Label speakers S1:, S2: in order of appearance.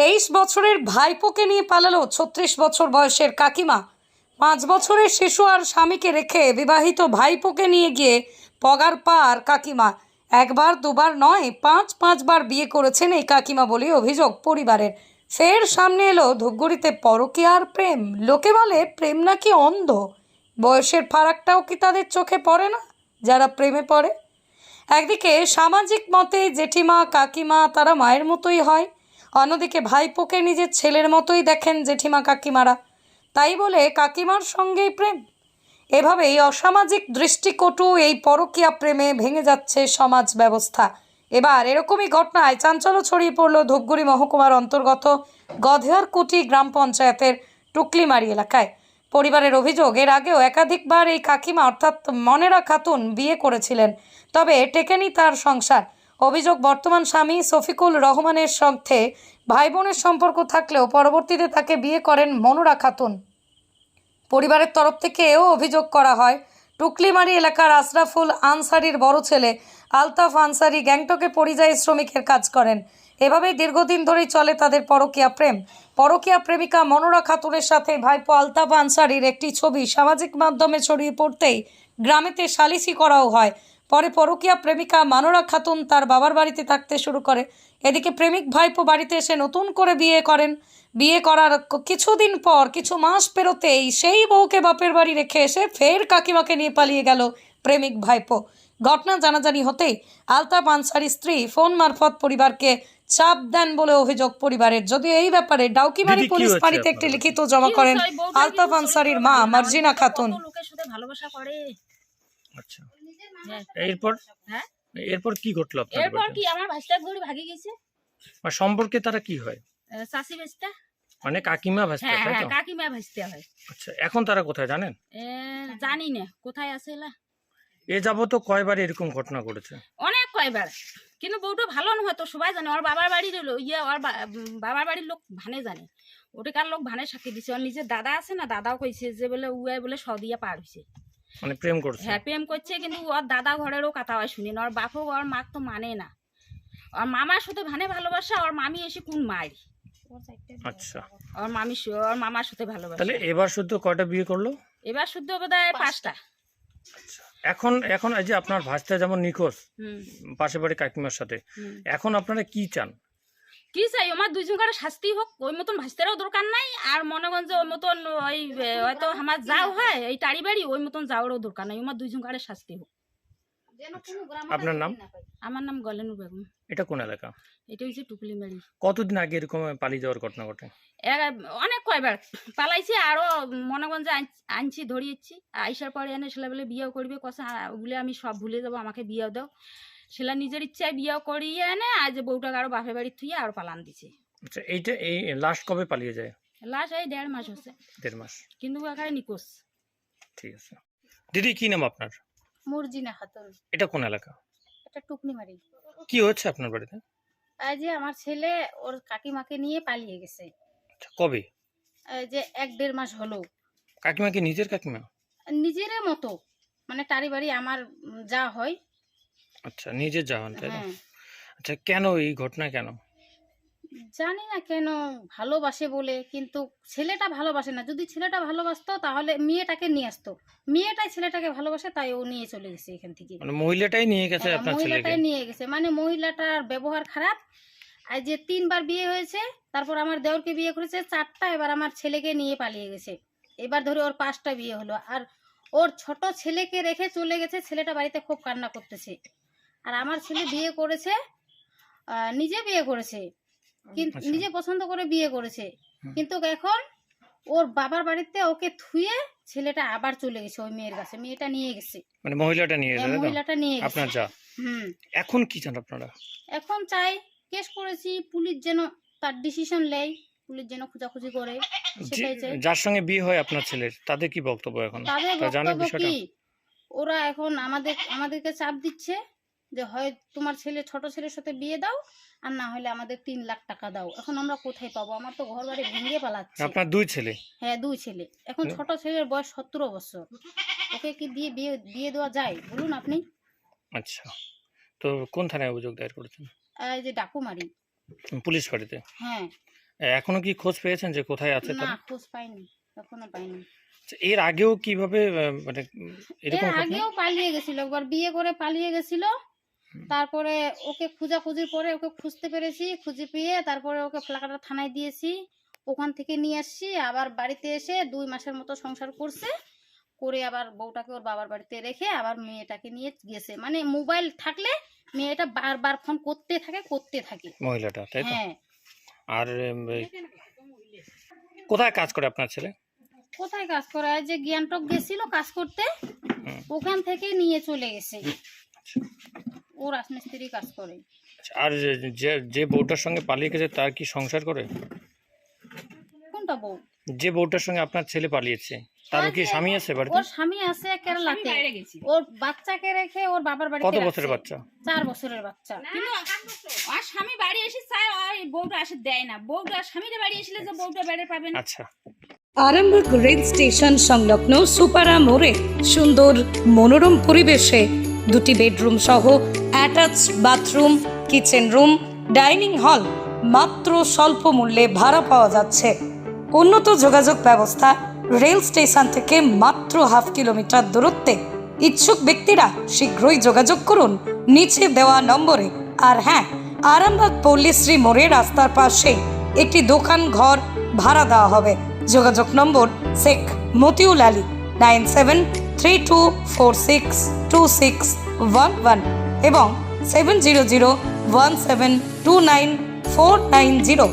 S1: তেইশ বছরের ভাইপোকে নিয়ে পালালো ছত্রিশ বছর বয়সের কাকিমা। পাঁচ বছরের শিশু আর স্বামীকে রেখে বিবাহিত ভাইপোকে নিয়ে গিয়ে পগার পার কাকিমা। একবার, দুবার নয়, পাঁচ, পাঁচবার বিয়ে করেছেন এই কাকিমা বলে অভিযোগ পরিবারের। ফের সামনে এলো ধূপগুড়িতে পরকীয়ার প্রেম। লোকে বলে, প্রেম নাকি অন্ধ? বয়সের ফারাকটাও কি তাদের চোখে পড়ে না? যারা প্রেমে পড়ে? একদিকে সামাজিক মতে জেঠিমা, কাকিমা তারা মায়ের মতোই হয়। অন্যদিকে ভাইপোকে নিজের ছেলের মতোই দেখেন জেঠিমা কাকিমারা। তাই বলে কাকিমার সঙ্গেই প্রেম। এভাবেই অসামাজিক দৃষ্টিকটু এই পরকীয়া প্রেমে ভেঙে যাচ্ছে সমাজ ব্যবস্থা। এবার এরকমই ঘটনায় চাঞ্চল্য ছড়িয়ে পড়ল ধূপগুড়ি মহকুমার অন্তর্গত গধেয়ারকুটি গ্রাম পঞ্চায়েতের টুকলিমারি এলাকায়। পরিবারের অভিযোগ, এর আগেও একাধিকবার এই কাকিমা, অর্থাৎ মনেরা খাতুন, বিয়ে করেছিলেন। তবে টেকেনি তার সংসার। অভিযোগ, বর্তমান স্বামী শফিকুল রহমানের সাথে ভাই বোনের সম্পর্ক থাকলেও পরবর্তীতে তাকে বিয়ে করেন মনোরা খাতুন। পরিবারের তরফ থেকেও অভিযোগ করা হয়, টুকলিমারি এলাকার আশরাফুল আনসারির বড় ছেলে আলতাফ আনসারি গ্যাংটকে পরিযায়ী শ্রমিকের কাজ করেন। এভাবেই দীর্ঘদিন ধরেই চলে তাদের পরকীয়া প্রেম। পরকীয়া প্রেমিকা মনোরা খাতুনের সাথে ভাইপো আলতাফ আনসারির একটি ছবি সামাজিক মাধ্যমে ছড়িয়ে পড়তেই গ্রামেতে সালিসি করাও হয়। পরে পরকীয়া প্রেমিকা মানোরা খাতুন তার বাবার বাড়িতে থাকতে শুরু করে। এদিকে প্রেমিক ভাইপো বাড়িতে এসে নতুন করে বিয়ে করেন। বিয়ে করার কিছুদিন পর কিছু মাস পেরোতেই সেই বউকে বাপের বাড়ি রেখে এসে ফের কাকিমাকে নিয়ে পালিয়ে গেল প্রেমিক ভাইপো। ঘটনা জানাজানি হতেই আলতাফ আনসারি স্ত্রী ফোন মারফত পরিবারকে চাপ দেন বলে অভিযোগ পরিবারের। যদিও এই ব্যাপারে ডাউকিমারি পুলিশ ফাঁড়িতে একটি লিখিত জমা করেন আলতাফ আনসারির মা। মার্জিনা খাতুন।
S2: ভালোবাসা করে।
S3: আচ্ছা। এরপর?
S2: হ্যাঁ।
S3: এরপর কি ঘটলো আপনার
S2: এরপর কি আমার ঘুরি ভাগি গেছে।
S3: আর সম্পর্কে তারা কি হয়?
S2: ভাইস্তা
S3: মানে কাকিমা ভাসতে
S2: হ্যাঁ হ্যাঁ কাকিমা ভাইস্তা হয়।
S3: আচ্ছা এখন তারা কোথায় জানেন?
S2: জানি না কোথায় আছে এলা?
S3: এ যাব তো কয়বার এরকম ঘটনা ঘটেছে?
S2: অনেক কয়বার কিন্তু বউটা ভালো নয় তো সবাই জানে। ওর বাবার বাড়ির লো- ইয়ে ওর বাবার বাড়ির লোক ভানে জানে। ওটাকার লোক ভানে সাক্ষী দিছে? ওর নিজের দাদা আছে না দাদাও কইছে যে বলে উয়াই বলে সদিয়া পার হয়েছে
S3: মানে প্রেম করছে।
S2: হ্যাঁ প্রেম করছে কিন্তু ওর দাদা ঘরেরও কথা হয় শুনি না ওর বাপও ওর মাক তো মানে না। ওর মামার সাথে ভানে ভালোবাসা ওর মামি এসে কোন মারি
S3: আচ্ছা।
S2: ওর মামি ওর মামার সাথে ভালোবাসা।
S3: তাহলে এবার শুদ্ধ কয়টা বিয়ে করল?
S2: এবার শুদ্ধ বোধ হয় পাঁচটা।
S3: এখন এখন এই যে আপনার ভাসতে যেমন নিখোঁজ
S2: হুম।
S3: পাশে বাড়ি কাকিমার সাথে এখন আপনারা কি চান?
S2: কি চাই? আমার দুইজন কারও শাস্তি হোক ওই মতন ভাসতেরও দরকার নাই আর মনে করেন ওই মতন ওই হয়তো আমার যাও হয় এই টাড়ি বাড়ি ওই মতন যাওয়ারও দরকার নাই আমার দুইজন কারও শাস্তি হোক
S3: আপনার নাম?
S2: আমার নাম গলেনু বেগম।
S3: এটা কোন এলাকা?
S2: এটা হচ্ছে টুকলি মারি
S3: কতদিন আগে এরকম পালিয়ে যাওয়ার ঘটনা ঘটে?
S2: অনেক কয়বার পালাইছি আরও মনে আন- আনছি ধরিয়েছি আইসার পরে এনে ছেলে বলে বিয়েও করবে কষা ওগুলো আমি সব ভুলে যাব আমাকে বিয়েও দাও। ছেলে নিজের ইচ্ছায় বিয়েও করিয়ে এনে আজ বউটাকে আরও বাপের বাড়ি থুয়ে আর পালান দিছে।
S3: আচ্ছা এইটা এই লাস্ট কবে পালিয়ে যায়?
S2: লাস্ট এই দেড় মাস হচ্ছে
S3: দেড় মাস।
S2: কিন্তু এখানে নিকোষ
S3: ঠিক আছে। দিদি কি নাম আপনার?
S4: মর্জিনা খাতুন
S3: এটা কোন এলাকা?
S4: এটা টুকনি মারি
S3: কি হচ্ছে আপনার বাড়িতে?
S4: এই যে আমার ছেলে ওর কাকিমাকে নিয়ে পালিয়ে গেছে।
S3: আচ্ছা, কবে?
S4: এই যে এক দেড় মাস হলো।
S3: কাকিমা কি নিজের কাকিমা?
S4: নিজের মতো। মানে টারি বাড়ি আমার যা হয়
S3: আচ্ছা নিজের যাওয়ান তাই তো
S4: হ্যাঁ।
S3: আচ্ছা কেন এই ঘটনা কেন?
S4: জানি না কেন ভালোবাসে বলে কিন্তু ছেলেটা ভালোবাসে না। যদি ছেলেটা ভালোবাসতো তাহলে মেয়েটাকে নিয়ে আসতো। মেয়েটাই ছেলেটাকে ভালোবাসে তাই ও নিয়ে চলে গেছে এখান থেকে।
S3: মানে মহিলাটাই নিয়ে গেছে
S4: হ্যাঁ,
S3: আপনার ছেলেকে?
S4: মহিলাটাই নিয়ে গেছে। মানে মহিলাটার ব্যবহার খারাপ। আর যে তিনবার বিয়ে হয়েছে তারপর আমার দেওরকে বিয়ে করেছে চারটা এবার আমার ছেলেকে নিয়ে পালিয়ে গেছে। এবার ধরে ওর পাঁচটা বিয়ে হলো। আর ওর ছোট ছেলেকে রেখে চলে গেছে ছেলেটা বাড়িতে খুব কান্না করতেছে। আর আমার ছেলে বিয়ে করেছে নিজে বিয়ে করেছে কিন্তু
S3: আচ্ছা।
S4: নিজে পছন্দ করে বিয়ে করেছে। কিন্তু এখন ওর বাবার বাড়িতে ওকে থুয়ে ছেলেটা আবার চলে গেছে ওই মেয়ের কাছে মেয়েটা নিয়ে গেছে।
S3: মানে মহিলাটা নিয়ে গেছে তো?
S4: মহিলাটা নিয়ে গেছে।
S3: আপনার যা।
S4: হুম।
S3: এখন কি চান আপনারা?
S4: এখন চাই কেস করেছি পুলিশ যেন তার ডিসিশন নেয় পুলিশ যেন খোঁজাখুঁজি করে সেটাই চাই।
S3: যার সঙ্গে বিয়ে হয় আপনার ছেলের তাদের কি বক্তব্য এখন?
S4: তাদের বক্তব্য
S3: বিষয়টা।
S4: কি? ওরা এখন আমাদের আমাদেরকে চাপ দিচ্ছে যে হয় তোমার ছেলে ছোট ছেলের সাথে বিয়ে দাও আর না হলে আমাদের তিন লাখ টাকা দাও। এখন আমরা কোথায় পাবো? আমার তো ঘর বাড়ি ভেঙে পালাচ্ছে।
S3: আপনার দুই ছেলে?
S4: হ্যাঁ দুই ছেলে। এখন ছোট ছেলের বয়স সতেরো বছর। ওকে কি দিয়ে বিয়ে দিয়ে দেওয়া যায়? বলুন আপনি।
S3: আচ্ছা। তো কোন থানায় অভিযোগ দায়ের করেছেন?
S4: এই যে ডাকুমারি।
S3: পুলিশ বাড়িতে?
S4: হ্যাঁ।
S3: এখনও কি খোঁজ পেয়েছেন যে কোথায় আছে
S4: না খোঁজ পাইনি। এখনও পাইনি।
S3: আচ্ছা, এর আগেও কীভাবে মানে
S4: এর
S3: এরকম
S4: আগেও পালিয়ে গেছিল। একবার বিয়ে করে পালিয়ে গেছিল। তারপরে ওকে খোঁজাখুঁজির পরে ওকে খুঁজতে পেরেছি খুঁজে পেয়ে তারপরে ওকে ফ্লাকাটা থানায় দিয়েছি। ওখান থেকে নিয়ে আসছি আবার বাড়িতে এসে দুই মাসের মতো সংসার করছে করে আবার বউটাকে ওর বাবার বাড়িতে রেখে আবার মেয়েটাকে নিয়ে গেছে। মানে মোবাইল থাকলে মেয়েটা বারবার ফোন করতে থাকে করতে থাকে।
S3: মহিলাটা তাই তো?
S4: হ্যাঁ।
S3: আর কোথায় কাজ করে আপনার ছেলে?
S4: কোথায় কাজ করে? যে জ্ঞানটক গেছিল কাজ করতে ওখান থেকে নিয়ে চলে গেছে। ও রাজমিস্ত্রি কাজ করে।
S3: আচ্ছা, আর যে- যে বউটার সঙ্গে পালিয়ে গেছে তার কি সংসার করে?
S4: কোনটা বউ?
S3: যে বউটার সঙ্গে আপনার ছেলে পালিয়েছে তার কি স্বামী আছে বাড়িতে?
S4: ওর স্বামী আছে কেরালাতে। ওর বাচ্চাকে রেখে ওর বাবার বাড়িতে
S3: কত বছরের বাচ্চা?
S4: চার বছরের বাচ্চা।
S2: কিন্তু আর স্বামী বাড়ি এসে চায় বউটা আসে দেয় না। বউটা স্বামীরা বাড়ি এসলে যে বউটা বেড়ে পাবে না।
S3: আচ্ছা।
S1: আরামবাগ রেল স্টেশন সংলগ্ন সুপারা মোড়ে সুন্দর মনোরম পরিবেশে দুটি বেডরুম সহ attach bathroom, kitchen room, dining hall মাত্র স্বল্প মূল্যে ভাড়া পাওয়া যাচ্ছে। উন্নত যোগাযোগ ব্যবস্থা রেল স্টেশন থেকে মাত্র হাফ কিলোমিটার দূরত্বে। ইচ্ছুক ব্যক্তিরা শীঘ্রই যোগাযোগ করুন। নিচে দেওয়া নম্বরে। আর হ্যাঁ আরামবাগ পল্লীশ্রী মোড়ে রাস্তার পাশে একটি দোকান ঘর ভাড়া দেওয়া হবে। যোগাযোগ নম্বর Sheikh Motiul Ali, nine seven three two four six two six one one. এবং seven zero zero one seven two nine four nine zero